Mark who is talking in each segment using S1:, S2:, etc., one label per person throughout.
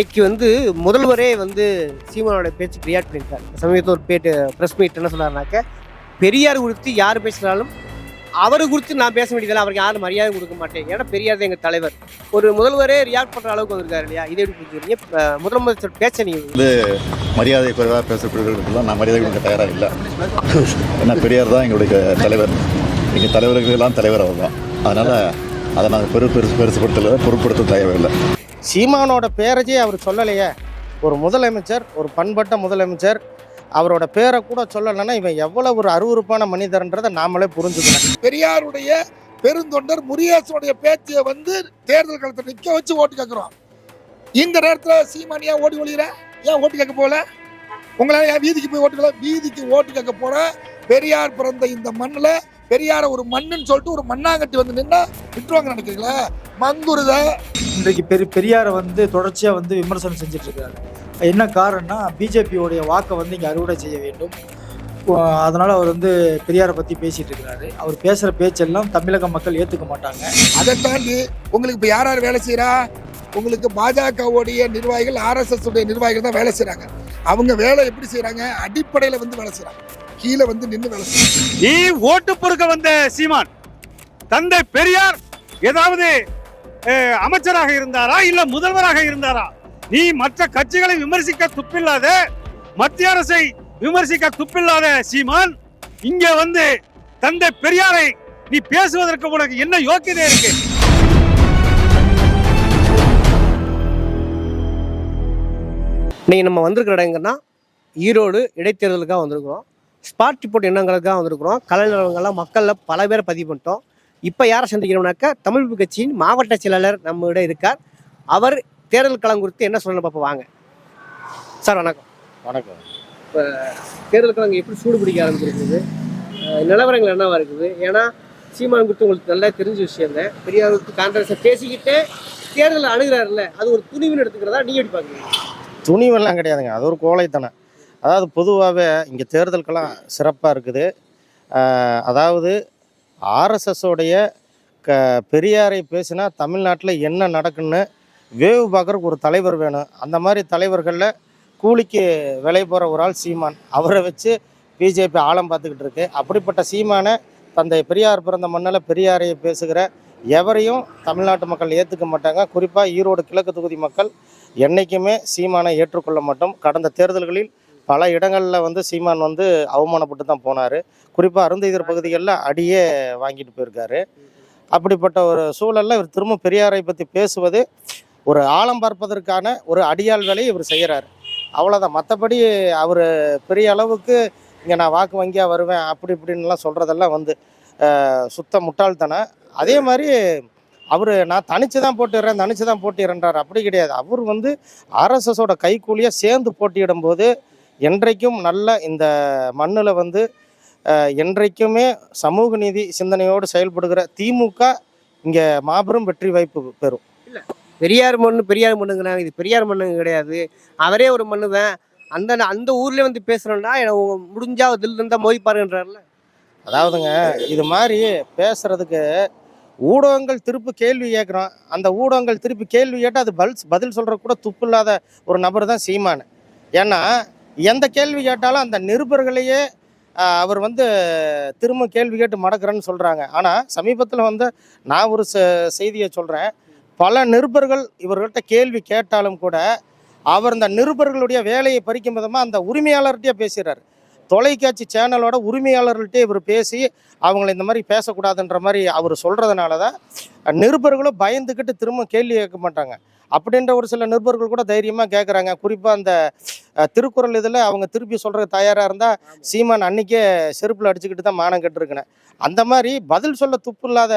S1: இன்னைக்கு வந்து முதல்வரே வந்து சீமானோட பேச்சுக்கு ரியாக்ட் பண்ணியிருக்காரு. சமீபத்தில் ஒரு பேட்டு ப்ரெஸ் மீட் என்ன சொன்னார்னாக்க பெரியார் குறித்து யார் பேசினாலும் அவர் குறித்து நான் பேச வேண்டியதில்லை அவருக்கு யாரும் மரியாதை கொடுக்க மாட்டேன். ஏன்னா பெரியார் எங்கள் தலைவர். ஒரு முதல்வரே ரியாக்ட் பண்ணுற அளவுக்கு வந்திருக்காரு இல்லையா? இதை எப்படி புரிஞ்சுக்கிறீங்க? முதலமைச்சர் பேச்ச நீங்கள்
S2: மரியாதை குறைவாக பேசக்கூடியவர்களுக்கெல்லாம் நான் மரியாதை கொடுக்க தயாராக இல்லை. ஏன்னா பெரியார் தான் எங்களுடைய தலைவர். எங்கள் தலைவர்களுக்கெல்லாம் தலைவர் அவர் தான் அதனால் அதை நாங்கள் பெரு பெருசு பெருசுப்படுத்தல பொருட்படுத்த தேவையில்லை
S3: சீமானோட பேரஜே அவர் சொல்லலையே. ஒரு முதலமைச்சர் ஒரு பண்பட்ட முதலமைச்சர் அவரோட பேரை கூட சொல்லலைன்னா இவன் எவ்வளவு ஒரு அருவருப்பான மனிதர்ன்றதை நாமளே புரிஞ்சுக்கணும்.
S4: பெரியாருடைய பெருந்தொண்டர் முருகேசனுடைய பேச்சை வந்து தேர்தல் களத்தில் நிற்க வச்சு ஓட்டு கேட்குறோம் இந்த நேரத்தில் சீமான் ஏன் ஓடி ஒழிகிற ஏன் ஓட்டு கேட்க போகல உங்களால் ஏன் வீதிக்கு போய் ஓட்டுக்கல வீதிக்கு ஓட்டு கேட்க போகிற பெரியார் பிறந்த இந்த மண்ணில் பெரியார ஒரு மண்ணுன்னு சொல்லிட்டு ஒரு மண்ணாங்கட்டி வந்து நின்னா விட்டுருவாங்க நினைக்கிறீங்களா? மங்குருத.
S5: இன்றைக்கு பெரிய பெரியாரை வந்து தொடர்ச்சியாக வந்து விமர்சனம் செஞ்சுட்டு இருக்காரு என்ன காரணம்னா பிஜேபியோடைய வாக்கை வந்து இங்கே அறுவடை செய்ய வேண்டும். அதனால அவர் வந்து பெரியாரை பற்றி பேசிட்டு இருக்கிறாரு அவர் பேசுகிற பேச்செல்லாம் தமிழக மக்கள் ஏற்றுக்க மாட்டாங்க.
S4: அதை தாண்டி உங்களுக்கு இப்போ யார் யார் வேலை செய்கிறா உங்களுக்கு பாஜகவுடைய நிர்வாகிகள் ஆர்எஸ்எஸ் உடைய நிர்வாகிகள் தான் வேலை செய்கிறாங்க அவங்க வேலை எப்படி செய்கிறாங்க அடிப்படையில் வந்து வேலை செய்கிறாங்க கீழே வந்து நின்று வேலை
S6: நீ ஓட்டு பொறுக்க வந்த சீமான் தந்தை பெரியார் ஏதாவது அமைச்சராக இருந்தாரா இல்ல முதல்வராக இருந்தாரா? நீ மற்ற கட்சிகளை விமர்சிக்க துப்பில்லாத மத்திய அரசை விமர்சிக்க துப்பில்லாத சீமான் இங்க வந்து தந்தை பெரியாரை நீ பேசுவதற்கு உனக்கு என்ன யோக்கியதை இருக்கு?
S1: இன்னைக்கு நம்ம வந்திருக்கிற இடங்கன்னா ஈரோடு இடைத்தேர்தலுக்காக வந்திருக்கிறோம். ஸ்பாட் ரிப்போர்ட் என்னங்களுக்காக வந்திருக்கிறோம். கலைஞர்கள்லாம் மக்களில் பல பேரை பதிவு பண்ணிட்டோம். இப்போ யாரை சந்திக்கிறோம்னாக்கா தமிழ் கட்சியின் மாவட்ட செயலாளர் நம்மிடம் இருக்கார். அவர் தேர்தல் களம் குறித்து என்ன சொல்லணும் பார்ப்போம் வாங்க. சார் வணக்கம்.
S3: வணக்கம்.
S1: தேர்தல் களம் எப்படி சூடு பிடிக்க ஆரம்பிச்சிருக்குது? நிலவரங்கள் என்னவா இருக்குது? ஏன்னா சீமான் குறித்து உங்களுக்கு நல்லா தெரிஞ்ச விஷயம் தான். பெரியார் குறித்து கான்ட்ரவர்ஸை பேசிக்கிட்டே தேர்தல் அணுகிறாருல்ல அது ஒரு துணிவுன்னு எடுத்துக்கிறதா நீங்க எப்படி பார்க்குறீங்க
S3: துணிவெல்லாம் கிடையாதுங்க. அது ஒரு கோழைத்தனம். அதாவது பொதுவாகவே இங்கே தேர்தலுக்கெல்லாம் சிறப்பாக இருக்குது. அதாவது ஆர்எஸ்எஸோடைய க பெரியாரை பேசினா தமிழ்நாட்டில் என்ன நடக்குன்னு வேவு பார்க்குறக்கு ஒரு தலைவர் வேணும். அந்த மாதிரி தலைவர்களில் கூலிக்கு விலை போகிற ஒரு ஆள் சீமான். அவரை வச்சு பிஜேபி ஆழம் பார்த்துக்கிட்டு இருக்கு. அப்படிப்பட்ட சீமானை தந்தை பெரியார் பிறந்த மண்ணில் பெரியாரையை பேசுகிற எவரையும் தமிழ்நாட்டு மக்கள் ஏற்றுக்க மாட்டாங்க. குறிப்பாக ஈரோடு கிழக்கு தொகுதி மக்கள் என்றைக்குமே சீமானை ஏற்றுக்கொள்ள மாட்டோம். கடந்த தேர்தல்களில் பல இடங்களில் வந்து சீமான் வந்து அவமானப்பட்டு தான் போனார். குறிப்பாக அருந்ததியர் பகுதிகளில் அடியே வாங்கிட்டு போயிருக்காரு. அப்படிப்பட்ட ஒரு சூழலில் இவர் திரும்ப பெரியாரை பற்றி பேசுவது ஒரு ஆழம் பார்ப்பதற்கான ஒரு அடியாள் வேலையை இவர் செய்கிறார் அவ்வளோதான் மற்றபடி அவர் பெரிய அளவுக்கு இங்கே நான் வாக்கு வங்கியாக வருவேன் அப்படி இப்படின்லாம் சொல்கிறதெல்லாம் வந்து சுத்த முட்டாள்தனம். அதே மாதிரி அவர் நான் தனிச்சு தான் போட்டிடுறேன் தனிச்சு தான் போட்டிடுறேன்றார். அப்படி கிடையாது. அவர் வந்து ஆர்எஸ்எஸோட கைக்கூலியாக சேர்ந்து போட்டியிடும்போது என்றைக்கும் நல்ல இந்த மண்ணில் வந்து என்றைக்குமே சமூக நீதி சிந்தனையோடு செயல்படுகிற திமுக இங்கே மாபெரும் வெற்றி வாய்ப்பு பெறும்.
S1: பெரியார் மண்ணு பெரியார் மண்ணுங்கிறாங்க. இது பெரியார் மண்ணுங்க கிடையாது. அவரே ஒரு மண்ணு தான் அந்த அந்த ஊர்ல வந்து பேசுறோம்னா எனக்கு முடிஞ்சா தில் இருந்தா மோதி பாருங்கன்றாருல
S3: அதாவதுங்க இது மாதிரி பேசுறதுக்கு ஊடகங்கள் திருப்பி கேள்வி கேட்குறோம் அந்த ஊடகங்கள் திருப்பி கேள்வி கேட்டால் அது பதில் பதில் சொல்கிற கூட துப்பு இல்லாத ஒரு நபர் தான் சீமான். ஏன்னா எந்த கேள்வி கேட்டாலும் அந்த நிருபர்களையே அவர் வந்து திரும்ப கேள்வி கேட்டு மடக்கிறேன்னு சொல்கிறாங்க ஆனால் சமீபத்தில் வந்து நான் ஒரு செ- செய்தியை சொல்கிறேன் பல நிருபர்கள் இவர்கள்ட்ட கேள்வி கேட்டாலும் கூட அவர் அந்த நிருபர்களுடைய வேலையை பறிக்கும் விதமாக அந்த உரிமையாளர்கிட்டே பேசுகிறார் தொலைக்காட்சி சேனலோட உரிமையாளர்கள்ட்டே இவர் பேசி அவங்களை இந்த மாதிரி பேசக்கூடாதுன்ற மாதிரி அவர் சொல்கிறதுனால தான் நிருபர்களும் பயந்துக்கிட்டு திரும்ப கேள்வி கேட்க மாட்டாங்க. அப்படின்ற ஒரு சில நிருபர்கள் கூட தைரியமாக கேட்குறாங்க குறிப்பாக அந்த திருக்குறள் இதில் அவங்க திருப்பி சொல்கிறது தயாராக இருந்தால் சீமான் அன்னைக்கே செருப்பில் அடிச்சுக்கிட்டு தான் மானம் கெட்டிருக்கணும். அந்த மாதிரி பதில் சொல்ல துப்பு இல்லாத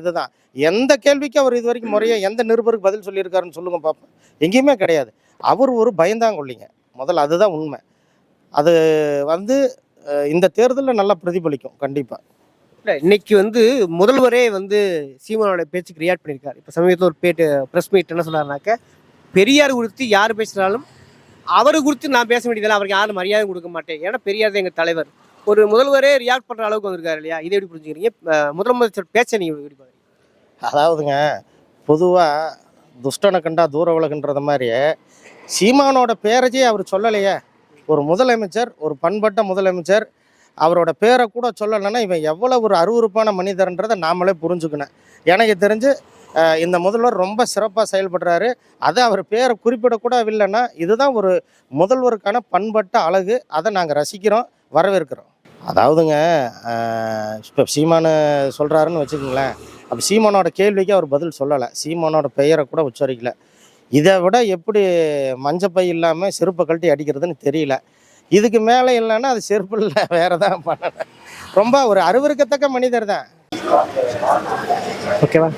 S3: இதுதான். எந்த கேள்விக்கு அவர் இது வரைக்கும் முறையாக எந்த நிருபருக்கு பதில் சொல்லியிருக்காருன்னு சொல்லுங்க பார்ப்போம் எங்கேயுமே கிடையாது. அவர் ஒரு பயந்தாங்கொல்லிங்க. முதல்ல அதுதான் உண்மை. அது வந்து இந்த தேர்தலில் நல்லா பிரதிபலிக்கும் கண்டிப்பாக
S1: இல்லை இன்னைக்கு வந்து முதல்வரே வந்து சீமானோட பேச்சுக்கு ரியாக்ட் பண்ணியிருக்காரு. இப்போ சமீபத்தில் ஒரு பேட்டு ப்ரெஸ் மீட் என்ன சொன்னார்னாக்க பெரியார் குறித்து யார் பேசினாலும் அவர் குறித்து நான் பேச வேண்டியதில்லை அவருக்கு யாரும் மரியாதை கொடுக்க மாட்டேன். ஏன்னா பெரியார் தான் எங்கள் தலைவர். ஒரு முதல்வரே ரியாக்ட் பண்ணுற அளவுக்கு வந்திருக்காரு இல்லையா? இதை எப்படி புரிஞ்சுக்கிறீங்க? முதலமைச்சர் பேச்சை நீங்கள் எப்படி பார்க்குறீங்க
S3: அதாவதுங்க பொதுவாக துஷ்டனை கண்டா தூர உலகன்றத மாதிரி சீமானோட பேரஜே அவர் சொல்லலையே. ஒரு முதலமைச்சர் ஒரு பண்பட்ட முதலமைச்சர் அவரோட பேரை கூட சொல்லலைன்னா இவன் எவ்வளோ ஒரு அருவருப்பான மனிதர்ன்றதை நாமளே புரிஞ்சுக்கணும். எனக்கு தெரிஞ்சு இந்த முதல்வர் ரொம்ப சிறப்பாக செயல்படுறாரு. அதை அவர் பேரை குறிப்பிடக்கூடவில்லைன்னா இதுதான் ஒரு முதல்வருக்கான பண்பட்ட அழகு. அதை நாங்கள் ரசிக்கிறோம் வரவேற்கிறோம். அதாவதுங்க இப்போ சீமானு சொல்கிறாருன்னு வச்சுக்கோங்களேன். அப்போ சீமானோட கேள்விக்கு அவர் பதில் சொல்லலை. சீமானோட பெயரை கூட உச்சரிக்கலை. இதை விட எப்படி மஞ்சப்பை இல்லாமல் செருப்பை கழட்டி அடிக்கிறதுன்னு தெரியல. இதுக்கு மேலே இல்லைன்னா அது செருப்பு இல்லை வேற தான் பண்ணணும். ரொம்ப ஒரு அருவருக்கத்தக்க மனிதர் தான்.
S1: ஓகேவா?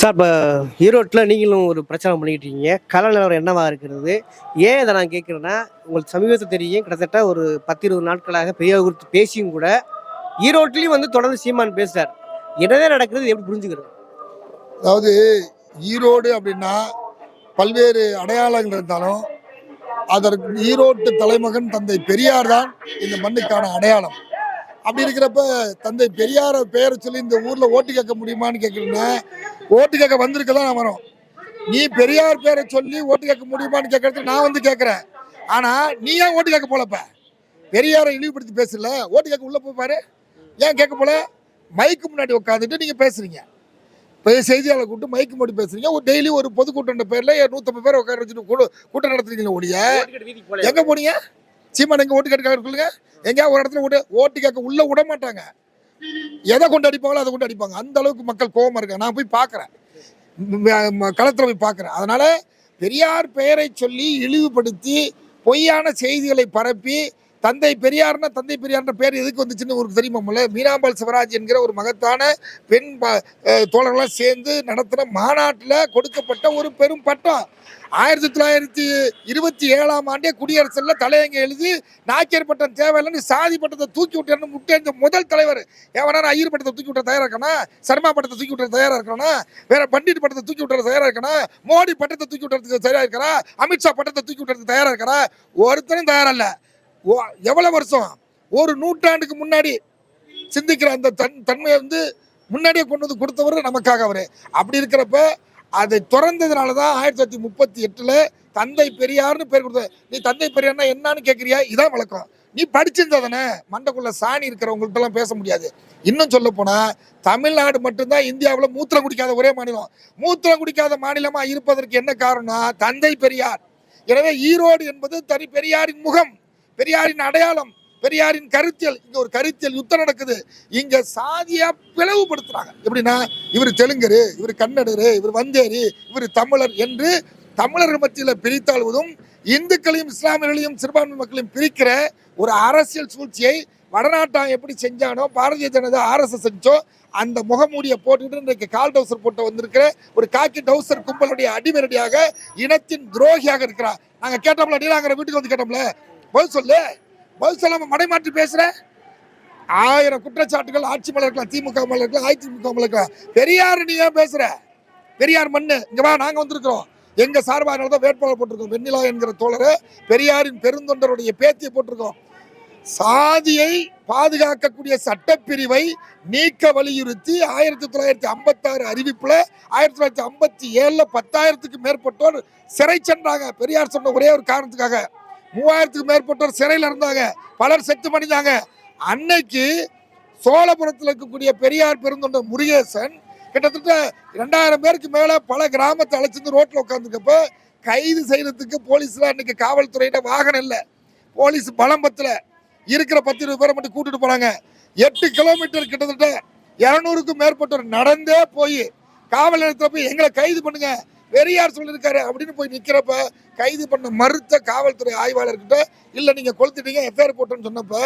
S1: சார் இப்போ ஈரோட்டில் நீங்களும் ஒரு பிரச்சாரம் பண்ணிக்கிட்டு இருக்கீங்க. கல நிலவரம் என்னவா இருக்கிறது? ஏன் இதை நான் கேட்குறேன்னா உங்களுக்கு சமீபத்தில் தெரியும் கிட்டத்தட்ட ஒரு பத்து இருபது நாட்களாக பெரியார் குறித்து பேசியும் கூட ஈரோட்லேயும் வந்து தொடர்ந்து சீமான் பேசுறார். என்னதான் நடக்குது இது எப்படி புரிஞ்சுக்கிறது?
S4: அதாவது ஈரோடு அப்படின்னா பல்வேறு அடையாளங்கள் இருந்தாலும் அதற்கு ஈரோட்டு தலைமகன் தந்தை பெரியார் தான் இந்த மண்ணுக்கான அடையாளம். அப்படி இருக்கிறப்ப தந்தை பெரியார பெயரை சொல்லி இந்த ஊர்ல ஓட்டு கேட்க முடியுமான்னு கேட்கலன்னா ஓட்டு கேட்க வந்திருக்க தான் நான் வரோம் நீ பெரியார் பேரை சொல்லி ஓட்டு கேட்க முடியுமான்னு கேட்கறதுக்கு நான் வந்து கேட்கறேன். ஆனா நீ ஏன் ஓட்டு கேட்க போலப்ப? பெரியாரை இழிவுபடுத்தி பேசல ஓட்டு கேட்க உள்ள போய் பாரு. ஏன் கேட்க போல? மைக்கு முன்னாடி உட்காந்துட்டு நீங்க பேசுறீங்க. இப்போ செய்தியாளர் கூப்பிட்டு மைக்கு முன்னாடி பேசுறீங்க. ஒரு டெய்லி ஒரு பொதுக்கூட்டம்ன்ற பேர்ல நூற்றம்பது பேர் உட்கார வச்சுட்டு கூட கூட்டம் நடத்துறீங்களா ஒழிய? எங்க போனீங்க? சீமான் எங்க ஓட்டு கேட்க சொல்லுங்க எங்கேயா ஒரு இடத்துல ஓட்டு ஓட்டு கேட்க உள்ள விட மாட்டாங்க. எதை கொண்டு அடிப்பாங்களோ அதை கொண்டு அடிப்பாங்க. அந்த அளவுக்கு மக்கள் கோபமா இருக்காங்க. நான் போய் பார்க்குறேன். களத்தில் போய் பார்க்குறேன். அதனால பெரியார் பெயரை சொல்லி இழிவுபடுத்தி பொய்யான செய்திகளை பரப்பி தந்தை பெரியார்னா தந்தை பெரியார்ன்ற பேர் எதுக்கு வந்துச்சுன்னு உங்களுக்கு தெரியுமாமல்ல மீனாம்பாள் சிவராஜ் என்கிற ஒரு மகத்தான பெண் தோழர்களாக சேர்ந்து நடத்தின மாநாட்டில் கொடுக்கப்பட்ட ஒரு பெரும் பட்டம். ஆயிரத்தி தொள்ளாயிரத்தி இருபத்தி ஏழாம் ஆண்டே குடியரசில் தலையங்க எழுதி நாக்கியர் பட்டம் தேவையில்லைன்னு சாதி பட்டத்தை தூக்கி விட்டேன்னு முட்டேஞ்ச முதல் தலைவர். எவனா ஐயர் பட்டத்தை தூக்கி விட்ட தயாராக இருக்கணும்? சர்மா பட்டத்தை தூக்கி விட்டுற தயாராக இருக்கணும்? வேற பண்டிட் பட்டத்தை தூக்கி விட்டுற தயாராக இருக்கணும்? மோடி பட்டத்தை தூக்கி விட்டுறதுக்கு தயாராக இருக்கிறா? அமித்ஷா பட்டத்தை தூக்கி விட்டுறதுக்கு தயாராக இருக்கிறா? ஒருத்தரும் இல்லை. எவ்வளோ ஓ- வருஷம்? ஒரு நூற்றாண்டுக்கு முன்னாடி சிந்திக்கிற அந்த தன் தன்மையை வந்து முன்னாடியே கொண்டு வந்து கொடுத்தவர் நமக்காக அவர். அப்படி இருக்கிறப்ப அதை திறந்ததுனால தான் ஆயிரத்தி தொள்ளாயிரத்தி முப்பத்தி எட்டில் தந்தை பெரியார்னு பேர் கொடுத்த நீ தந்தை பெரியார்னா என்னன்னு கேட்குறியா இதான் வழக்கம். நீ படிச்சிருந்தா தானே மண்டைக்குள்ள சாணி இருக்கிறவங்கள்ட்டலாம் பேச முடியாது. இன்னும் சொல்ல போனால் தமிழ்நாடு மட்டும்தான் இந்தியாவில் மூத்திரம் குடிக்காத ஒரே மாநிலம். மூத்திரம் குடிக்காத மாநிலமாக இருப்பதற்கு என்ன காரணம் தந்தை பெரியார். எனவே ஈரோடு என்பது தனி பெரியாரின் முகம். பெரியாரின் அடையாளம் பெரியாரின் கருத்தியல் இங்க ஒரு கருத்தியல் யுத்தம் நடக்குது. இங்க சாதியா பிளவுபடுத்துறாங்க. எப்படின்னா இவர் தெலுங்கரு இவர் கன்னடரு இவர் வந்தேரி இவர் தமிழர் என்று தமிழர் மத்தியில் பிரித்தாழ்வதும் இந்துக்களையும் இஸ்லாமியர்களையும் சிறுபான்மை மக்களையும் பிரிக்கிற ஒரு அரசியல் சூழ்ச்சியை வடநாட்டம் எப்படி செஞ்சானோ பாரதிய ஜனதா ஆர்எஸ்எஸ் செஞ்சோ அந்த முகமூடியை போட்டுட்டு இன்றைக்கு கால் டவுசர் போட்டு வந்திருக்கிற ஒரு காக்கி டவுசர் கும்பலுடைய அடிமரடியாக இனத்தின் துரோகியாக இருக்கிறார். நாங்கள் கேட்டோம்ல நீலாங்கிற வீட்டுக்கு வந்து கேட்டோம்ல பதில் சொல்லு. பதில் சொல்லாம மடைமாற்றி பேசுற. ஆயிரம் குற்றச்சாட்டுகள் ஆட்சி மேல இருக்கலாம் திமுக மேல இருக்கலாம் அதிமுக மேல இருக்கலாம். பெரியார் நீ ஏன் பேசுற? பெரியார் மண்ணு. இங்க வா நாங்க வந்திருக்கிறோம். எங்க சார்பாக தான் வேட்பாளர் போட்டிருக்கோம். வெண்ணிலா என்கிற தோழரை பெரியாரின் பெருந்தொண்டருடைய பேத்தியை போட்டிருக்கோம். சாதியை பாதுகாக்கக்கூடிய சட்டப்பிரிவை நீக்க வலியுறுத்தி ஆயிரத்தி தொள்ளாயிரத்தி ஐம்பத்தாறு அறிவிப்பில் ஆயிரத்தி தொள்ளாயிரத்தி ஐம்பத்தி ஏழில் பத்தாயிரத்துக்கு மேற்பட்டோர் சிறை சென்றாங்க. பெரியார் சொன்ன ஒரே ஒரு காரணத்துக்காக. மூவாயிரத்துக்கு மேற்பட்டோர் சிறையில் இருந்தாங்க. பலர் செத்து மடிஞ்சாங்க. அன்னைக்கு சோழபுரத்தில் இருக்கக்கூடிய பெரியார் பெருந்தொண்டர் முருகேசன் கிட்டத்தட்ட ரெண்டாயிரம் பேருக்கு மேலே பல கிராமத்தை அழைச்சிருந்து ரோட்டில் உட்காந்துக்கப்போ கைது செய்கிறதுக்கு போலீஸில் அன்னைக்கு காவல்துறையிட வாகனம் இல்லை. போலீஸ் பலம் பத்தல இருக்கிற பத்து இருபது பேரை மட்டும் கூட்டிட்டு போனாங்க. எட்டு கிலோமீட்டர் கிட்டத்தட்ட இரநூறுக்கும் மேற்பட்டோர் நடந்தே போய் காவல் நிலையத்தில் போய் எங்களை கைது பண்ணுங்க. பெரியார் சொல்லியிருக்காரு அப்படின்னு போய் நிற்கிறப்ப கைது பண்ண மறுத்த காவல்துறை ஆய்வாளர்கிட்ட இல்லை நீங்கள் கொளுத்துட்டீங்க எஃப்ஐஆர் போட்டோன்னு சொன்னப்ப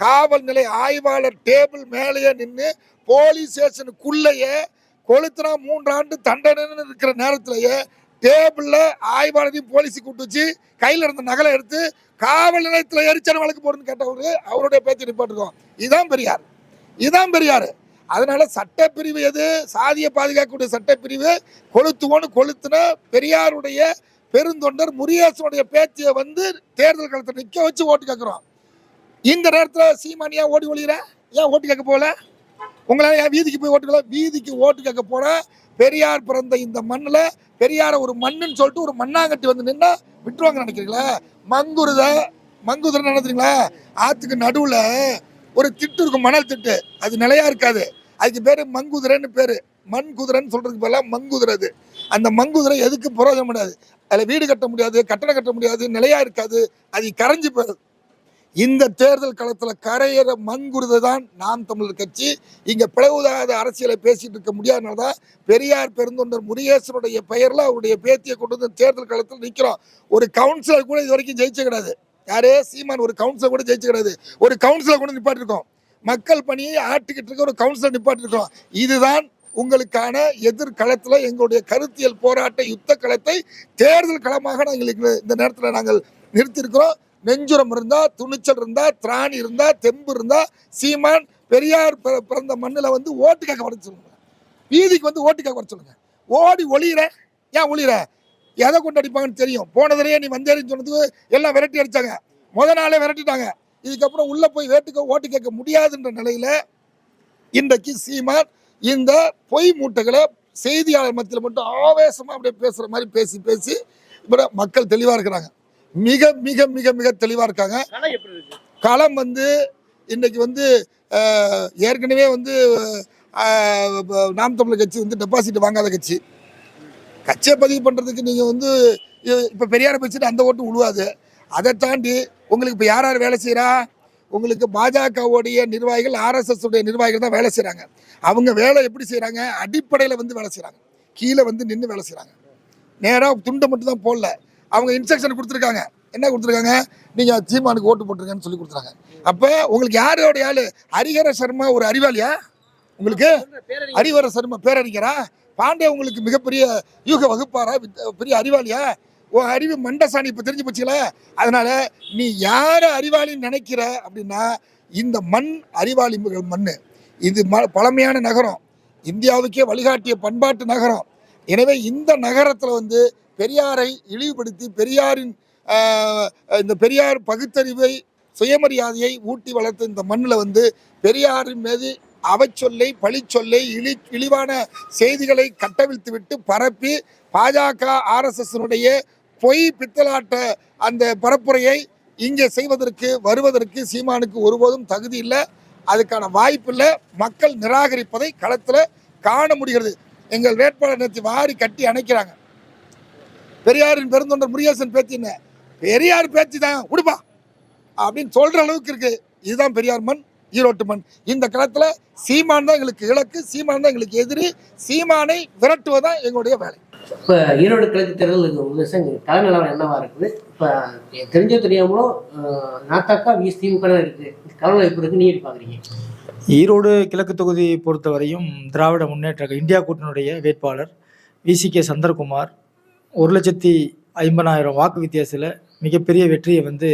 S4: காவல் நிலை ஆய்வாளர் டேபிள் மேலேயே நின்று போலீஸ் ஸ்டேஷனுக்குள்ளேயே கொளுத்துனா மூன்றாண்டு தண்டனைன்னு இருக்கிற நேரத்திலேயே டேபிளில் ஆய்வாளரையும் போலீஸை கூட்டு வச்சு கையில் இருந்த நகலை எடுத்து காவல் நிலையத்தில் எரிச்சல் வழக்கு போடுன்னு கேட்டவரு அவருடைய பேச்சு நிப்பாட்டுருக்கோம். இதுதான் பெரியார். இதுதான் பெரியார். அதனால சட்டப்பிரிவு எது? சாதியை பாதுகாக்கக்கூடிய சட்டப்பிரிவு. கொளுத்துவோன்னு கொளுத்துன பெரியாருடைய பெருந்தொண்டர் முருகேசனுடைய பேச்சியை வந்து தேர்தல் களத்தில் நிற்க வச்சு ஓட்டு கேட்குறோம் இந்த நேரத்தில் சீமான் ஏன் ஓடி ஒழிகிற ஏன் ஓட்டு கேட்க போகல? உங்களால் ஏன் வீதிக்கு போய் ஓட்டுக்கல வீதிக்கு ஓட்டு கேட்க போனால் பெரியார் பிறந்த இந்த மண்ணில் பெரியாரை ஒரு மண்ணுன்னு சொல்லிட்டு ஒரு மண்ணாங்கட்டி வந்து நின்னா விட்டுருவாங்க நினைக்கிறீங்களா? மங்குருத மங்குதிரை நினைக்கிறீங்களா? ஆற்றுக்கு நடுவில் ஒரு திட்டு இருக்கும் மணல் திட்டு. அது நிலையா இருக்காது. அதுக்கு பேர் மங்குதிரைன்னு பேர். மண் குதிரைன்னு சொல்கிறதுக்கு பதிலாக மங்குதிரை அது. அந்த மங்குதிரை எதுக்கு புரோஜனம் முடியாது அதில் வீடு கட்ட முடியாது கட்டணம் கட்ட முடியாது நிலையா இருக்காது. அது கரைஞ்சு போயிடுது இந்த தேர்தல் களத்தில் கரையிற மண்குருதை தான் நாம் தமிழர் கட்சி. இங்கே பிளவுதாத அரசியலை பேசிகிட்டு இருக்க முடியாதனால தான் பெரியார் பெருந்தொண்டர் முருகேசனுடைய பெயரில் அவருடைய பேத்தியை கொண்டு வந்து தேர்தல் களத்தில் நிற்கிறோம் ஒரு கவுன்சிலர் கூட இது வரைக்கும் ஜெயிச்ச கிடையாது. யாரே சீமான் ஒரு கவுன்சிலர் கூட ஜெயிச்சு கிடையாது ஒரு கவுன்சிலர் கூட நிப்பாட்டிருக்கோம். மக்கள் பணியை ஆட்டிக்கிட்டு இருக்க ஒரு கவுன்சிலர் நிப்பாட்டிருக்கோம். இதுதான் உங்களுக்கான எதிர்காலத்தில் எங்களுடைய கருத்தியல் போராட்ட யுத்த களத்தை தேர்தல் களமாக நாங்கள் இந்த- நேரத்தில் நாங்கள் நிறுத்தியிருக்கிறோம். நெஞ்சுரம் இருந்தால் துணிச்சல் இருந்தால் திராணி இருந்தால் தெம்பு இருந்தால் சீமான் பெரியார் பிற- பிறந்த மண்ணில் வந்து ஓட்டுக்காக வர சொல்லுங்க. வீதிக்கு வந்து ஓட்டுக்காக வர சொல்லுங்க. ஓடி ஒளியிற ஏன் ஒளியிற எதை கொண்டு அடிப்பாங்கன்னு தெரியும். போன தடவையே நீ வந்தேறின்னு சொன்னதுக்கு எல்லாம் விரட்டி அடிச்சாங்க. முத நாளே விரட்டிட்டாங்க. இதுக்கப்புறம் உள்ள போய் வேட்டுக்க ஓட்டு கேட்க முடியாதுன்ற நிலையில இன்றைக்கு சீமான் இந்த பொய் மூட்டைகளை செய்தியாளர் மத்தியில் மட்டும் ஆவேசமா அப்படியே பேசுற மாதிரி பேசி பேசி இப்போ மக்கள் தெளிவா இருக்கிறாங்க. மிக மிக மிக மிக தெளிவா இருக்காங்க.
S1: களம்
S4: வந்து இன்னைக்கு வந்து ஏற்கனவே வந்து நாம் தமிழர் கட்சி வந்து டெபாசிட் வாங்காத கட்சி. கட்சியை பதிவு பண்ணுறதுக்கு நீங்கள் வந்து இப்போ பெரியாரை பேசிட்டு அந்த ஓட்டு உழுவாது. அதை தாண்டி உங்களுக்கு இப்போ யார் யார் வேலை செய்கிறா உங்களுக்கு பாஜகவுடைய நிர்வாகிகள் ஆர்எஸ்எஸ் உடைய நிர்வாகிகள் தான் வேலை செய்கிறாங்க அவங்க வேலை எப்படி செய்கிறாங்க அடிப்படையில் வந்து வேலை செய்கிறாங்க கீழே வந்து நின்று வேலை செய்கிறாங்க நேராக துண்டை மட்டும் தான் போடல. அவங்க இன்ஸ்ட்ரக்ஷன் கொடுத்துருக்காங்க. என்ன கொடுத்துருக்காங்க? நீங்கள் சீமானுக்கு ஓட்டு போட்டுருங்கன்னு சொல்லி கொடுத்துருக்காங்க. அப்போ உங்களுக்கு யாரோட ஆள்? ஹரிஹர சர்மா ஒரு அறிவாளியா? உங்களுக்கு? ஹரிஹர சர்மா பேரறிஞரா? பாண்டே உங்களுக்கு மிகப்பெரிய யூக வகுப்பாரா? வித்- பெரிய அறிவாளியா? உன் அறிவு மண்டசாணி இப்போ தெரிஞ்சு போச்சுல? அதனால நீ யாரை அறிவாளின்னு நினைக்கிற அப்படின்னா இந்த மண் அறிவாளி மண் இது ம பழமையான நகரம். இந்தியாவுக்கே வழிகாட்டிய பண்பாட்டு நகரம். எனவே இந்த நகரத்தில் வந்து பெரியாரை இழிவுபடுத்தி பெரியாரின் இந்த பெரியார் பகுத்தறிவை சுயமரியாதையை ஊட்டி வளர்த்த இந்த மண்ணில் வந்து பெரியாரின் மீது அவச்சொல்லை பழிச்சொல்லை இழி இழிவான செய்திகளை கட்டவிழ்த்து விட்டு பரப்பி பாஜக ஆர்எஸ்எஸ்னுடைய பொய் பித்தலாட்ட அந்த பரப்புரையை இங்கே செய்வதற்கு வருவதற்கு சீமானுக்கு ஒருபோதும் தகுதி இல்லை. அதுக்கான வாய்ப்பு இல்லை. மக்கள் நிராகரிப்பதை களத்தில் காண முடிகிறது. எங்கள் வேட்பாளர் நேற்று வாரி கட்டி அணைக்கிறாங்க. பெரியாரின் பெருந்தொண்டர் முருகேசன் பேச்சு என்ன? பெரியார் பேச்சு தான் விடுப்பா அப்படின்னு சொல்ற அளவுக்கு இருக்கு. இதுதான் பெரியார் மண். ஈரோட்டு மண் இந்த களத்துல சீமான் தான் எங்களுக்கு இலக்கு சீமான் தான் எங்களுக்கு எதிரி சீமானை விரட்டுவதுதான் எங்களுடைய வேலை.
S7: இப்போ ஈரோடு கிழக்கு கள நிலவரம் என்னவா இருக்குது? இப்போ தெரிஞ்சோ தெரியாமலோ நாத்தாக்கா விஎஸ் திமுக இருக்குது நிலவரம் இப்போ இருக்கு நீ எப்படி பார்க்குறீங்க
S5: ஈரோடு கிழக்கு தொகுதி பொறுத்தவரையும் திராவிட முன்னேற்ற கழக- இந்தியா கூட்டணியுடைய வேட்பாளர் விசிகே சந்திரகுமார் ஒரு லட்சத்தி ஐம்பதாயிரம் வாக்கு வித்தியாசத்தில் மிகப்பெரிய வெற்றியை வந்து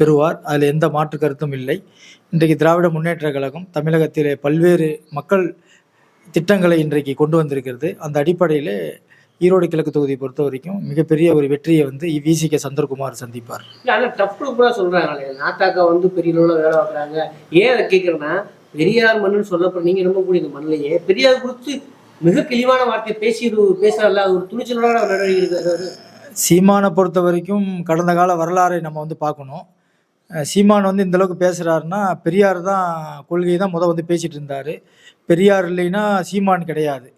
S5: பெறுவார். அதில் எந்த மாற்று கருத்தும் இல்லை. இன்றைக்கு திராவிட முன்னேற்ற கழகம் தமிழகத்திலே பல்வேறு மக்கள் திட்டங்களை இன்றைக்கு கொண்டு வந்திருக்கிறது. அந்த அடிப்படையில் ஈரோடு கிழக்கு தொகுதியை பொறுத்த வரைக்கும் மிகப்பெரிய ஒரு வெற்றியை வந்து விசிகே சந்திரகுமார் சந்திப்பார்.
S7: தப்பு கூட சொல்கிறாங்களே நாத்தாக்கா வந்து பெரிய அளவில் வேலை பார்க்குறாங்க. ஏன் அதை கேட்குறேன்னா பெரியார் மண்ணுன்னு சொல்லப்படுற நீங்கள் ரொம்ப கூடிய இந்த மண்ணிலேயே பெரியார் குறித்து மிக கிளிவான வார்த்தையை பேசி பேசுறதுல அது ஒரு துணிச்சலோட நடவடிக்கை
S5: சீமானை பொறுத்த வரைக்கும் கடந்த கால வரலாறை நம்ம வந்து பார்க்கணும். சீமான் வந்து இந்த அளவுக்கு பேசுகிறாருன்னா பெரியார் தான் கொள்கை தான் முதல் வந்து பேசிகிட்டு இருந்தார். பெரியார் இல்லைன்னா சீமான் கிடையாது.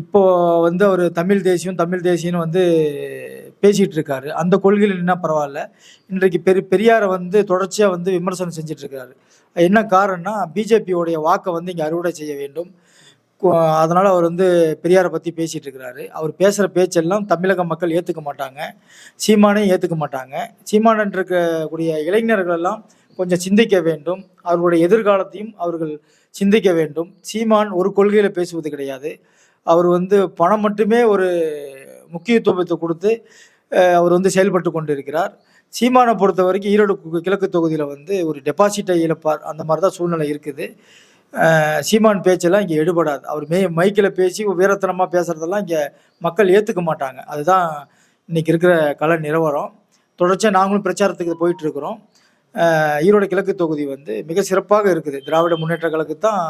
S5: இப்போ வந்து அவர் தமிழ் தேசியம் தமிழ் தேசியம்னு வந்து பேசிகிட்டு இருக்காரு. அந்த கொள்கையில் என்ன பரவாயில்ல. இன்றைக்கு பெரு பெரியாரை வந்து தொடர்ச்சியாக வந்து விமர்சனம் செஞ்சிட்ருக்காரு என்ன காரணம்னா பிஜேபியோடைய வாக்கை வந்து இங்கே அறுவடை செய்ய வேண்டும். அதனால் அவர் வந்து பெரியாரை பற்றி பேசிகிட்டு இருக்கிறாரு அவர் பேசுகிற பேச்செல்லாம் தமிழக மக்கள் ஏற்றுக்க மாட்டாங்க. சீமானையும் ஏற்றுக்க மாட்டாங்க. சீமானன் இருக்கக்கூடிய இளைஞர்கள் எல்லாம் கொஞ்சம் சிந்திக்க வேண்டும். அவர்களுடைய எதிர்காலத்தையும் அவர்கள் சிந்திக்க வேண்டும். சீமான் ஒரு கொள்கையில் பேசுவது கிடையாது. அவர் வந்து பணம் மட்டுமே ஒரு முக்கியத்துவத்தை கொடுத்து அவர் வந்து செயல்பட்டு கொண்டிருக்கிறார். சீமானை பொறுத்த வரைக்கும் ஈரோடு கிழக்கு தொகுதியில் வந்து ஒரு டெபாசிட்டை இழப்பார். அந்த மாதிரி தான் சூழ்நிலை இருக்குது. சீமான் பேச்செல்லாம் இங்கே எடுபடாது. அவர் மே மைக்கில் பேசி வீரத்தனமாக பேசுகிறதெல்லாம் இங்கே மக்கள் ஏற்றுக்க மாட்டாங்க. அதுதான் இன்னைக்கு இருக்கிற கல நிலவரம். தொடர்ச்சியாக நாங்களும் பிரச்சாரத்துக்கு போயிட்டுருக்குறோம். ஈரோடு கிழக்கு தொகுதி வந்து மிக சிறப்பாக இருக்குது. திராவிட முன்னேற்ற கழகத்து தான்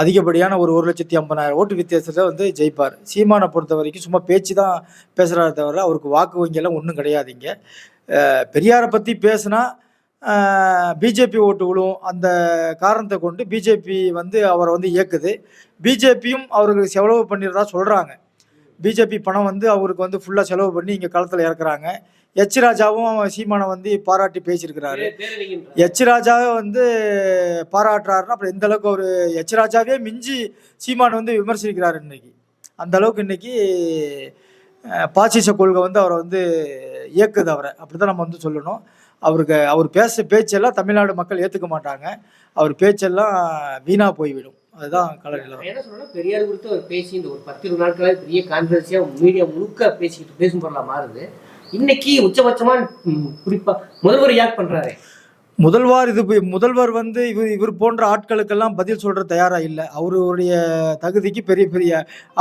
S5: அதிகப்படியான ஒரு ஒரு லட்சத்தி ஐம்பதாயிரம் ஓட்டு வித்தியாசத்தில் வந்து ஜெயிப்பார். சீமானை பொறுத்த வரைக்கும் சும்மா பேச்சு தான் பேசுகிறாரு தவிர அவருக்கு வாக்கு வங்கியெல்லாம் ஒன்றும் கிடையாதுங்க இங்கே. பெரியாரை பற்றி பேசுனா பிஜேபி ஓட்டு விழும் அந்த காரணத்தை கொண்டு பிஜேபி வந்து அவரை வந்து இயக்குது. பிஜேபியும் அவருக்கு செலவு பண்ணிடுறதா சொல்கிறாங்க பிஜேபி பணம் வந்து அவருக்கு வந்து ஃபுல்லாக செலவு பண்ணி இங்கே களத்தில் இறக்குறாங்க. எச் ராஜாவும் சீமானை வந்து பாராட்டி பேசியிருக்கிறாரு. எச் ராஜாவே வந்து பாராட்டுறாருன்னா அப்புறம் எந்த அளவுக்கு அவர் எச் ராஜாவே மிஞ்சி சீமான் வந்து விமர்சிக்கிறாரு இன்னைக்கு. அந்த அளவுக்கு இன்னைக்கு பாசிச கொள்கை வந்து அவரை வந்து இயக்குது அவரை. அப்படி தான் நம்ம வந்து சொல்லணும். அவருக்கு அவர் பேச பேச்செல்லாம் தமிழ்நாடு மக்கள் ஏற்றுக்க மாட்டாங்க. அவர் பேச்செல்லாம் வீணாக போய்விடும். அதுதான் கலர் நிலவரம்
S7: என்ன சொன்னா பெரியார் குறித்து அவர் பேசி இந்த ஒரு பத்து இருபது நாட்களாக பெரிய கான்ஃபரன்ஸியாக மீடியா முழுக்க பேசிக்கிட்டு பேசும் பொருளாக மாறுது. இன்னைக்கு உச்சபட்சமாக குறிப்பாக முதல்வர் ரியாக்ட் பண்ணுறாரு
S5: முதல்வர் இது முதல்வர் வந்து இவர் இவர் போன்ற ஆட்களுக்கெல்லாம் பதில் சொல்ற தயாரா இல்லை. அவருடைய தகுதிக்கு பெரிய பெரிய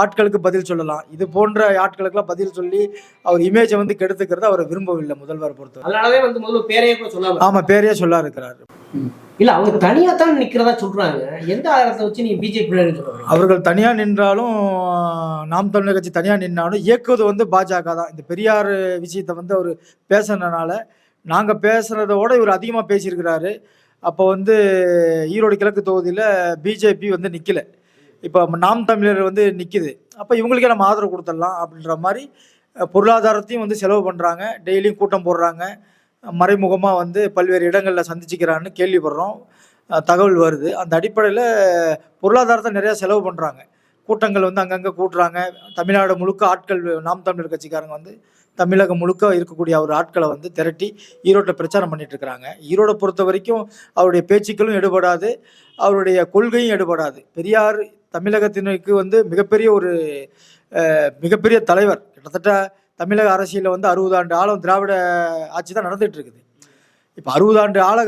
S5: ஆட்களுக்கு பதில் சொல்லலாம். இது போன்ற ஆட்களுக்கெல்லாம் பதில் சொல்லி அவர் இமேஜை வந்து கெடுத்துக்கிறத அவர் விரும்பவில்லை முதல்வர் பொறுத்தவரை.
S7: அதனாலதான் வந்து முதல்வர் பேரையே கூட சொல்லாம
S5: ஆமா பேரே சொல்ல இருக்கிறார்.
S7: இல்ல அவங்க தனியா தான் நிக்கிறதா சொல்றாங்க. எந்த ஆதாரத்தை வச்சு நீங்க பிஜேபி
S5: அவர்கள் தனியாக நின்றாலும் நாம் தமிழர் கட்சி தனியாக நின்றாலும் இயக்குவது வந்து பாஜக தான். இந்த பெரியார் விஷயத்தை வந்து அவர் பேசுனதுனால நாங்கள் பேசுனதோட இவர் அதிகமாக பேசியிருக்கிறாரு. அப்போ வந்து ஈரோடு கிழக்கு தொகுதியில் பிஜேபி வந்து நிற்கலை இப்போ நாம் தமிழர் வந்து நிற்கிது அப்போ இவங்களுக்கே நம்ம ஆதரவு கொடுத்துடலாம் அப்படின்ற மாதிரி பொருளாதாரத்தையும் வந்து செலவு பண்ணுறாங்க டெய்லியும் கூட்டம் போடுறாங்க. மறைமுகமாக வந்து பல்வேறு இடங்களில் சந்திச்சுக்கிறான்னு கேள்விப்படுறோம். தகவல் வருது. அந்த அடிப்படையில் பொருளாதாரத்தை நிறையா செலவு பண்ணுறாங்க கூட்டங்கள் வந்து அங்கங்கே கூட்டுறாங்க. தமிழ்நாடு முழுக்க ஆட்கள் நாம் தமிழர் கட்சிக்காரங்க வந்து தமிழகம் முழுக்க இருக்கக்கூடிய அவர் ஆட்களை வந்து திரட்டி ஈரோட்டில் பிரச்சாரம் பண்ணிட்டு இருக்கிறாங்க. ஈரோடை பொறுத்த வரைக்கும் அவருடைய பேச்சுக்களும் எடுபடாது அவருடைய கொள்கையும் எடுபடாது. பெரியார் தமிழகத்தினருக்கு வந்து மிகப்பெரிய ஒரு மிகப்பெரிய தலைவர். கிட்டத்தட்ட தமிழக அரசியலில் வந்து அறுபது ஆண்டு ஆழம் திராவிட ஆட்சி தான் நடந்துட்டு இருக்குது. இப்போ அறுபது ஆண்டு ஆள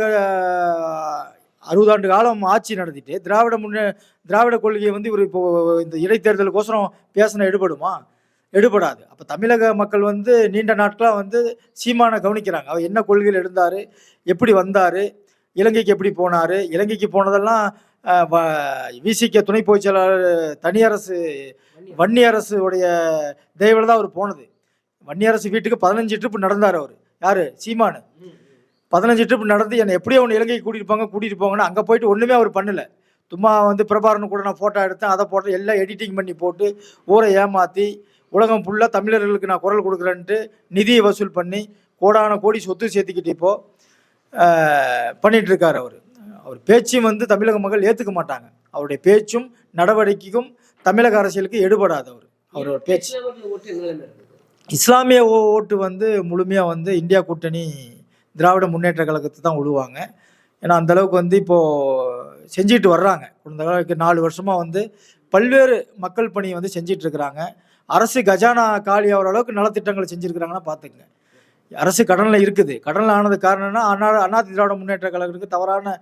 S5: அறுபது ஆண்டு காலம் ஆட்சி நடத்திட்டு திராவிட முன்னே திராவிட கொள்கையை வந்து இவர் இப்போ இந்த இடைத்தேர்தலுக்கோசரம் பேசின எடுபடுமா? எடுபடாது. அப்போ தமிழக மக்கள் வந்து நீண்ட நாட்களாக வந்து சீமானை கவனிக்கிறாங்க. அவர் என்ன கொள்கையில் இருந்தார்? எப்படி வந்தார்? இலங்கைக்கு எப்படி போனார்? இலங்கைக்கு போனதெல்லாம் விசிக துணை பொதுச் செயலாளர் தனியரசு வன்னி உடைய தயவில் தான் அவர் போனது. வன்னியரசு வீட்டுக்கு பதினஞ்சு ட்ரிப் நடந்தார் அவர். யார்? சீமானு. பதினஞ்சு ட்ரிப் நடந்து என்னை எப்படியோ ஒன்று இலங்கைக்கு கூட்டிகிட்டு போங்க கூட்டிகிட்டு போங்கன்னு அங்கே போயிட்டு ஒன்றுமே அவர் பண்ணல. சும்மா வந்து பிரபாரன் கூட நான் ஃபோட்டோ எடுத்தேன் அதை போட்டு எல்லாம் எடிட்டிங் பண்ணி போட்டு ஊரை ஏமாற்றி உலகம் ஃபுல்லாக தமிழர்களுக்கு நான் குரல் கொடுக்குறேன்ட்டு நிதியை வசூல் பண்ணி கோடான கோடி சொத்து சேர்த்துக்கிட்டு இப்போ ஆஹ், பண்ணிட்டு இருக்காரு அவர். அவர் பேச்சும் வந்து தமிழக மக்கள் ஏற்றுக்க மாட்டாங்க. அவருடைய பேச்சும் நடவடிக்கைக்கும் தமிழக அரசியலுக்கு எடுபடாது அவர். அவரோட பேச்சு. இஸ்லாமிய ஓட்டு வந்து முழுமையாக வந்து இந்தியா கூட்டணி திராவிட முன்னேற்ற கழகத்தை தான் விழுவாங்க ஏன்னா அந்த அளவுக்கு வந்து இப்போது செஞ்சிட்டு வர்றாங்க. காலத்துக்கு நாலு வருஷமாக வந்து பல்வேறு மக்கள் பணியை வந்து செஞ்சிட்டு இருக்கிறாங்க. அரசு கஜானா காலி ஆகிற அளவுக்கு நலத்திட்டங்களை செஞ்சுருக்கிறாங்கன்னா பார்த்துங்க அரசு கடனில் இருக்குது. கடனில் ஆனது காரணம்னா அண்ணா அண்ணா திராவிட முன்னேற்ற கழகத்துக்கு தவறான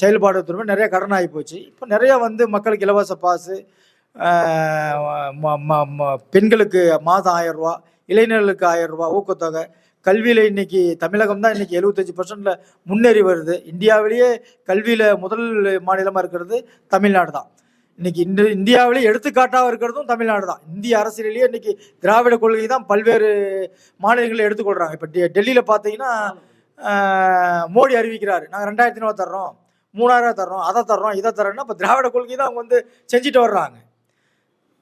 S5: செயல்பாடு திரும்ப நிறைய கடன் ஆகி போச்சு. இப்போ நிறையா வந்து மக்களுக்கு இலவச பாசு ம- ம- ம- பெண்களுக்கு மாதம் ஆயிரம் ரூபா இளைஞர்களுக்கு ஆயிரம் ரூபா ஊக்கத்தொகை. கல்வியில் இன்னைக்கு தமிழகம் தான் இன்னைக்கு எழுபத்தஞ்சு பர்சன்ட்டில் முன்னேறி வருது. இந்தியாவிலேயே கல்வியில் முதல் மாநிலமாக இருக்கிறது தமிழ்நாடு தான். இன்னைக்கு இந்த இந்தியாவிலே எடுத்துக்காட்டாக இருக்கிறதும் தமிழ்நாடு தான். இந்திய அரசியலிலேயே இன்னைக்கு திராவிட கொள்கை தான் பல்வேறு மாநிலங்களில் எடுத்துக்கொள்கிறாங்க இப்போ டெ டெல்லியில் பார்த்தீங்கன்னா மோடி அறிவிக்கிறாரு. நாங்கள் ரெண்டாயிரத்தி ரூபா தர்றோம். மூணாயிரம் தர்றோம். அதை தர்றோம் இதை தர்றோம்னா இப்போ திராவிட கொள்கை தான் அவங்க வந்து செஞ்சுட்டு வர்றாங்க.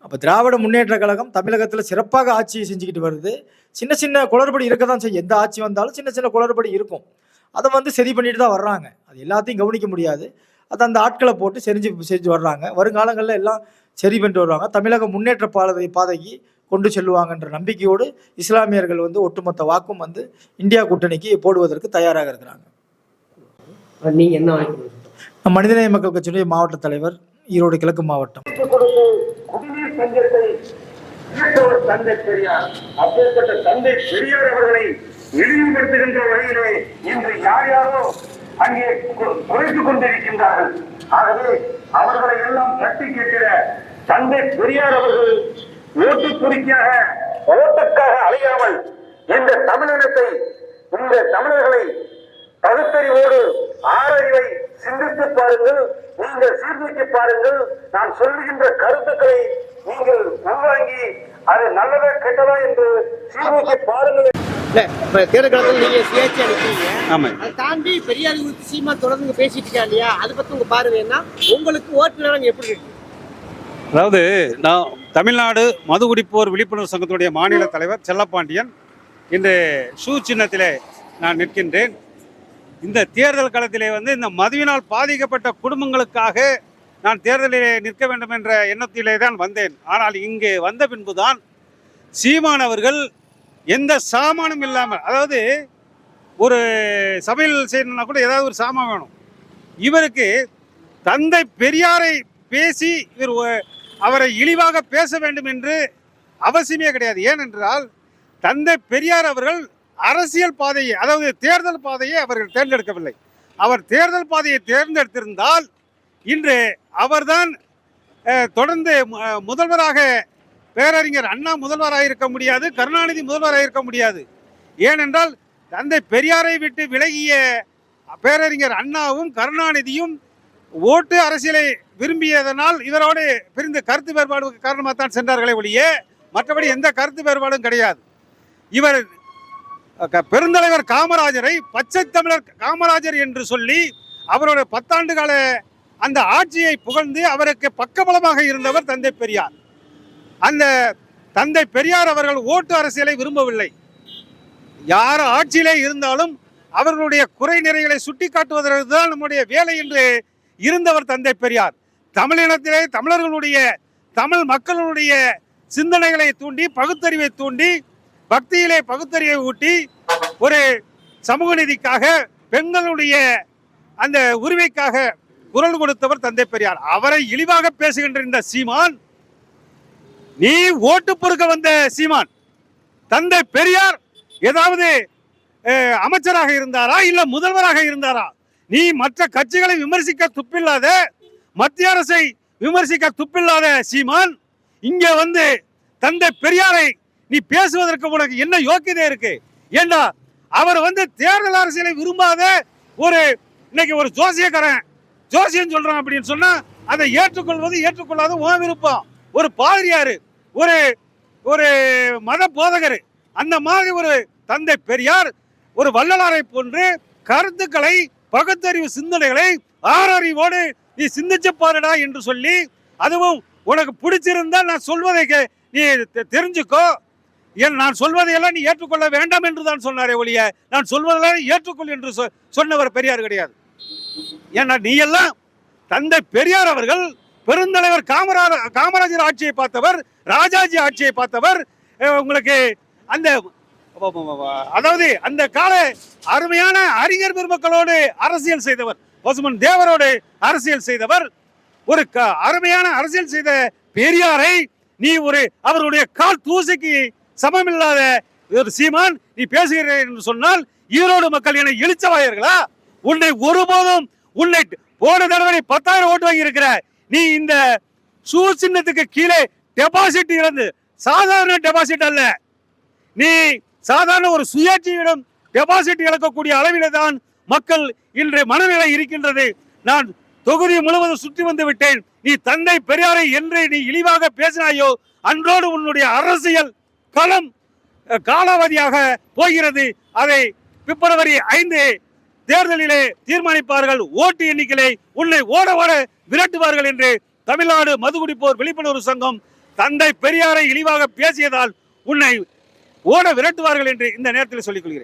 S5: அப்போ திராவிட முன்னேற்ற கழகம் தமிழகத்தில் சிறப்பாக ஆட்சி செஞ்சுக்கிட்டு வருது. சின்ன சின்ன குளறுபடி இருக்க தான் செய்யும். எந்த ஆட்சி வந்தாலும் சின்ன சின்ன குளறுபடி இருக்கும். அதை வந்து சரி பண்ணிட்டு தான் வர்றாங்க. அது எல்லாத்தையும் கவனிக்க முடியாது. அது அந்த ஆட்களை போட்டு செஞ்சு செஞ்சு வர்றாங்க. வருங்காலங்களில் எல்லாம் சரி பண்ணிட்டு வருவாங்க. தமிழக முன்னேற்ற பாதை பாதைக்கு கொண்டு செல்லுவாங்கன்ற நம்பிக்கையோடு இஸ்லாமியர்கள் வந்து ஒட்டுமொத்த வாக்கும் வந்து இந்தியா கூட்டணிக்கு போடுவதற்கு தயாராக இருக்கிறாங்க.
S7: நீங்க என்ன
S5: மனிதநேய மக்கள் கட்சியினுடைய மாவட்ட தலைவர் ஈரோடு கிழக்கு மாவட்டம்.
S8: தந்தை பெரியார் அவர்களை இழிவுபடுத்துகின்ற வகையிலே இன்று யார் யாரோ அங்கே குறைத்துக் கொண்டிருக்கின்றார்கள். ஆகவே அவர்களை எல்லாம் தட்டி கேட்கிற தந்தை பெரியார் அவர்கள் ஓட்டு குறிக்காக ஓட்டுக்காக அலையாமல் இந்த தமிழினத்தை இந்த தமிழர்களை பகுத்தறிவோடு ஆறறிவை சிந்தித்து பாருங்கள் நீங்கள் சீர்தூக்கி பாருங்கள். நான் சொல்லுகின்ற கருத்துக்களை நீங்கள் உள்வாங்கி அது நல்லதா கெட்டதா என்று சீர்தூக்கி பாருங்கள்.
S1: இப்ப தேர்தல் காலத்தில் நீங்க சுயேட்சையா நிற்கிறீங்க
S6: ஆமாம்
S1: அதை தாண்டி பெரியார் குறித்து சீமா தொடர்ந்து பேசிட்டு இருக்கா இல்லையா? அதை பத்தி உங்க பார்வை என்ன? உங்களுக்கு ஓட்டு நிலவரம் எப்படி இருக்கு?
S6: அதாவது நான் தமிழ்நாடு மது குடிப்போர் விழிப்புணர்வு சங்கத்துடைய மாநில தலைவர் செல்லப்பாண்டியன். இன்று ஷூ சின்னத்திலே நான் நிற்கின்றேன். இந்த தேர்தல் களத்திலே வந்து இந்த மதுவினால் பாதிக்கப்பட்ட குடும்பங்களுக்காக நான் தேர்தலிலே நிற்க வேண்டும் என்ற எண்ணத்திலே தான் வந்தேன். ஆனால் இங்கே வந்த பின்புதான் சீமான் அவர்கள் எந்த சாமானும் இல்லாமல் அதாவது ஒரு சமையல் செய்யணும்னா கூட ஏதாவது ஒரு சாமான் வேணும். இவருக்கு தந்தை பெரியாரை பேசி இவர் ஒ- அவரை இழிவாக பேச வேண்டும் என்று அவசியமே கிடையாது. ஏனென்றால் தந்தை பெரியார் அவர்கள் அரசியல் பாதையை அதாவது தேர்தல் பாதையை அவர்கள் தேர்ந்தெடுக்கவில்லை. அவர் தேர்தல் பாதையை தேர்ந்தெடுத்திருந்தால் இன்று அவர்தான் தொடர்ந்து முதல்வராக பேரறிஞர் அண்ணா முதல்வராக இருக்க முடியாது கருணாநிதி முதல்வராக இருக்க முடியாது. ஏனென்றால் தந்தை பெரியாரை விட்டு விலகிய பேரறிஞர் அண்ணாவும் கருணாநிதியும் ஓட்டு அரசியலை விரும்பியதனால் இவரோடு பிரிந்த கருத்து வேறுபாடு காரணமாக தான் சென்றார்களே ஒழிய மற்றபடி எந்த கருத்து வேறுபாடும் கிடையாது. இவர் பெருந்தலைவர் காமராஜரை பச்சை தமிழர் காமராஜர் என்று சொல்லி அவரோட பத்தாண்டு கால அந்த ஆட்சியை புகழ்ந்து அவருக்கு பக்கபலமாக இருந்தவர் தந்தை பெரியார். அந்த தந்தை பெரியார் அவர்கள் ஓட்டு அரசியலை விரும்பவில்லை. யார் ஆட்சியிலே இருந்தாலும் அவர்களுடைய குறை நிறைகளை சுட்டி காட்டுவதற்கு தான் நம்முடைய வேலை என்று இருந்தவர் தந்தை பெரியார். தமிழினத்திலே தமிழர்களுடைய தமிழ் மக்களுடைய சிந்தனைகளை தூண்டி பகுத்தறிவை தூண்டி பக்தியிலே பகுத்தறிவை ஊட்டி ஒரு சமூக நீதிக்காக பெண்களுடைய அந்த உரிமைக்காக குரல் கொடுத்தவர் தந்தை பெரியார். அவரை இழிவாக பேசுகின்ற இந்த சீமான் நீ ஓட்டு பொறுக்க வந்த சீமான் தந்தை பெரியார் ஏதாவது அமைச்சராக இருந்தாரா இல்ல முதல்வராக இருந்தாரா? நீ மற்ற கட்சிகளை விமர்சிக்க துப்பில்லாத மத்திய அரசை விமர்சிக்க துப்பில்லாத சீமான் இங்க வந்து தந்தை பெரியாரை நீ பேசுவதற்கு உனக்கு என்ன யோக்கியதை இருக்கு? ஏண்டா அவர் வந்து தேர்தல் அரசியலை விரும்பாத ஒரு இன்னைக்கு ஒரு ஜோசியக்காரன் ஜோசியம் சொல்றான் அப்படின்னு சொன்னா அதை ஏற்றுக்கொள்வது ஏற்றுக்கொள்ளாத உன் விருப்பம். ஒரு பாதிரியாரு ஒரு ஒரு மத போதகர் அந்த மாதிரி ஒரு தந்தை பெரியார் ஒரு வள்ளலாரை போன்று கருத்துக்களை பகுத்தறிவு சிந்தனைகளை ஆறறிவோடு நீ சிந்திச்சு பாருடா என்று சொல்லி அதுவும் உனக்கு பிடிச்சிருந்தா நான் சொல்வதை நீ தெ- தெரிஞ்சுக்கோ. ஏன் நான் சொல்வதையெல்லாம் நீ ஏற்றுக்கொள்ள வேண்டாம் என்று தான் சொன்னாரே ஒழிய நான் சொல்வதெல்லாம் ஏற்றுக்கொள் என்று சொ- சொன்னவர் பெரியார் கிடையாது. ஏன்னா நீ எல்லாம் தந்தை பெரியார் அவர்கள் பெருந்தலைவர் காமராஜர் காமராஜர் ஆட்சியை பார்த்தவர் ராஜாஜி ஆட்சியை பார்த்தவர் உங்களுக்கு அந்த அதாவது அந்த கால அருமையான அறிஞர் பெருமக்களோடு அரசியல் செய்தவர் பசுமன் தேவரோடு அரசியல் செய்தவர் ஒரு அருமையான அரசியல் செய்த பெரியாரை நீ ஒரு அவருடைய கால் தூசிக்கு சமமில்லாத ஒரு சீமான் நீ பேசுகிறீர்கள் என்று சொன்னால் ஈரோடு மக்கள் என எழுச்சவாயர்களா உன்னை ஒருபோதும் உன்னை போன தடவை பத்தாயிரம் ஓட்டு வாங்கி இருக்கிற நீ இந்த சூ சின்னத்துக்கு கீழே டெபாசிட் இருந்து சாதாரண டெபாசிட் அல்ல. நீ சாதாரண ஒரு சுயாட்சியிடம் டெபாசிட் இழக்கக்கூடிய அளவிலே தான் மக்கள் இன்று மனநிலை இருக்கின்றது. நான் தொகுதி முழுவதும் சுற்றி வந்து விட்டேன். நீ தந்தை பெரியாரை என்று நீ இழிவாக பேசினாயோ அன்றோடு உன்னுடைய அரசியல் களம் காலாவதியாக போகிறது. அதை பிப்ரவரி ஐந்து தேர்தலிலே தீர்மானிப்பார்கள். ஓட்டு எண்ணிக்கையை உன்னை ஓட ஓட விரட்டுவார்கள் என்று தமிழ்நாடு மதுகுடிப்போர் விழிப்புணர்வு சங்கம் தந்தை பெரியாரை இழிவாக பேசியதால் உன்னை ஓட விரட்டுவார்கள் என்று இந்த நேரத்தில் சொல்லிக் கொள்கிறேன்.